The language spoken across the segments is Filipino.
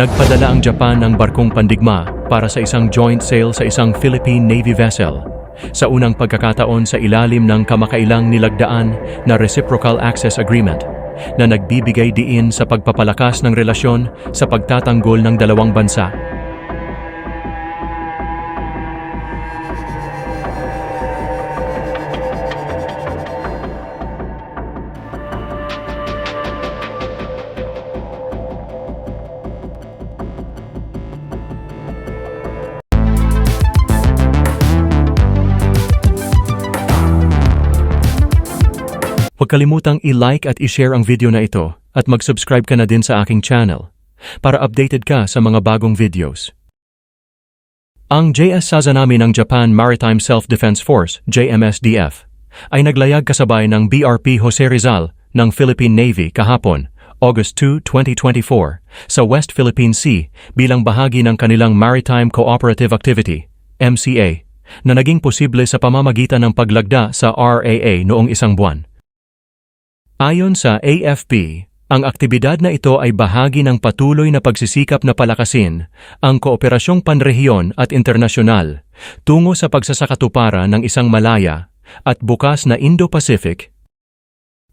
Nagpadala ang Japan ng barkong pandigma para sa isang joint sale sa isang Philippine Navy vessel. Sa unang pagkakataon sa ilalim ng kamakailang nilagdaan na Reciprocal Access Agreement na nagbibigay diin sa pagpapalakas ng relasyon sa pagtatanggol ng dalawang bansa. Huwag kalimutang i-like at i-share ang video na ito at mag-subscribe ka na din sa aking channel para updated ka sa mga bagong videos. Ang JS Sazanami ng Japan Maritime Self-Defense Force, JMSDF, ay naglayag kasabay ng BRP Jose Rizal ng Philippine Navy kahapon, August 2, 2024, sa West Philippine Sea bilang bahagi ng kanilang Maritime Cooperative Activity, MCA, na naging posible sa pamamagitan ng paglagda sa RAA noong isang buwan. Ayon sa AFP, ang aktibidad na ito ay bahagi ng patuloy na pagsisikap na palakasin ang kooperasyong panrehiyon at internasyonal tungo sa pagsasakatuparan ng isang malaya at bukas na Indo-Pacific.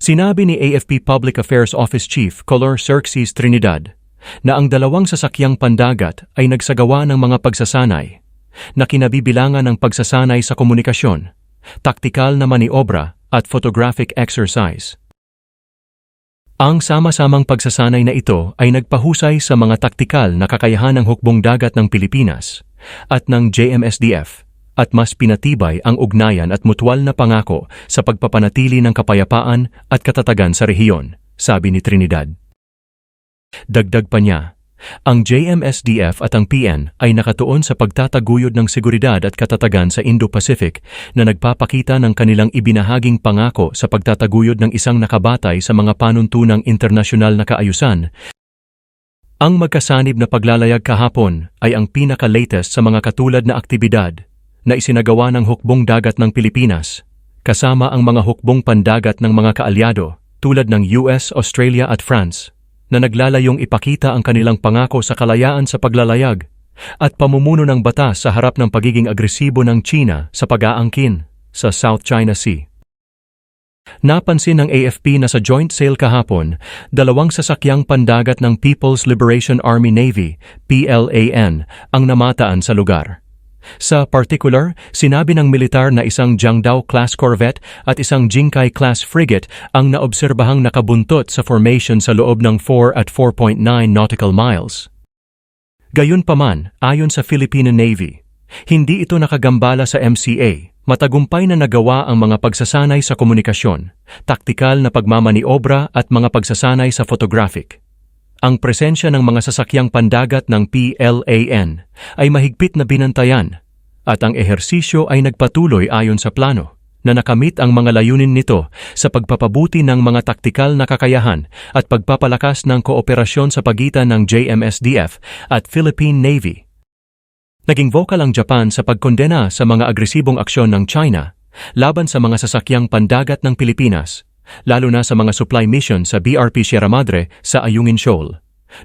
Sinabi ni AFP Public Affairs Office Chief Color Xerxes Trinidad na ang dalawang sasakyang pandagat ay nagsagawa ng mga pagsasanay na kinabibilangan ng pagsasanay sa komunikasyon, taktikal na maniobra at photographic exercise. Ang sama-samang pagsasanay na ito ay nagpahusay sa mga taktikal na kakayahan ng hukbong dagat ng Pilipinas at ng JMSDF at mas pinatibay ang ugnayan at mutual na pangako sa pagpapanatili ng kapayapaan at katatagan sa rehiyon, sabi ni Trinidad. Dagdag pa niya, ang JMSDF at ang PN ay nakatuon sa pagtataguyod ng seguridad at katatagan sa Indo-Pacific na nagpapakita ng kanilang ibinahaging pangako sa pagtataguyod ng isang nakabatay sa mga panuntunang internasyonal na kaayusan. Ang magkasanib na paglalayag kahapon ay ang pinaka-latest sa mga katulad na aktibidad na isinagawa ng hukbong dagat ng Pilipinas, kasama ang mga hukbong pandagat ng mga kaalyado tulad ng US, Australia at France na naglalayong ipakita ang kanilang pangako sa kalayaan sa paglalayag at pamumuno ng batas sa harap ng pagiging agresibo ng China sa pag-aangkin sa South China Sea. Napansin ng AFP na sa joint sale kahapon, dalawang sasakyang pandagat ng People's Liberation Army Navy, PLAN, ang namataan sa lugar. Sa particular, sinabi ng militar na isang Jiangdao-class corvette at isang Jinkai-class frigate ang naobserbahang nakabuntot sa formation sa loob ng 4 at 4.9 nautical miles. Gayunpaman, ayon sa Filipino Navy, hindi ito nakagambala sa MCA. Matagumpay na nagawa ang mga pagsasanay sa komunikasyon, taktikal na pagmamaniobra at mga pagsasanay sa photographic. Ang presensya ng mga sasakyang pandagat ng PLAN ay mahigpit na binantayan at ang ehersisyo ay nagpatuloy ayon sa plano na nakamit ang mga layunin nito sa pagpapabuti ng mga taktikal na kakayahan at pagpapalakas ng kooperasyon sa pagitan ng JMSDF at Philippine Navy. Naging vocal ang Japan sa pagkondena sa mga agresibong aksyon ng China laban sa mga sasakyang pandagat ng Pilipinas lalo na sa mga supply mission sa BRP Sierra Madre sa Ayungin Shoal.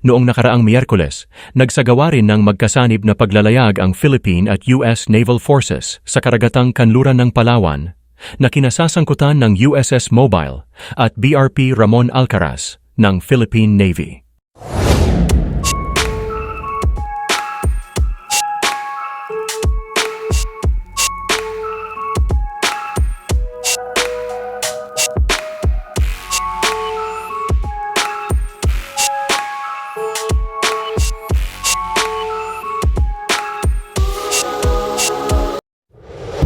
Noong nakaraang Miyerkules, nagsagawa rin ng magkasanib na paglalayag ang Philippine at US Naval Forces sa karagatang kanluran ng Palawan na kinasasangkutan ng USS Mobile at BRP Ramon Alcaraz ng Philippine Navy.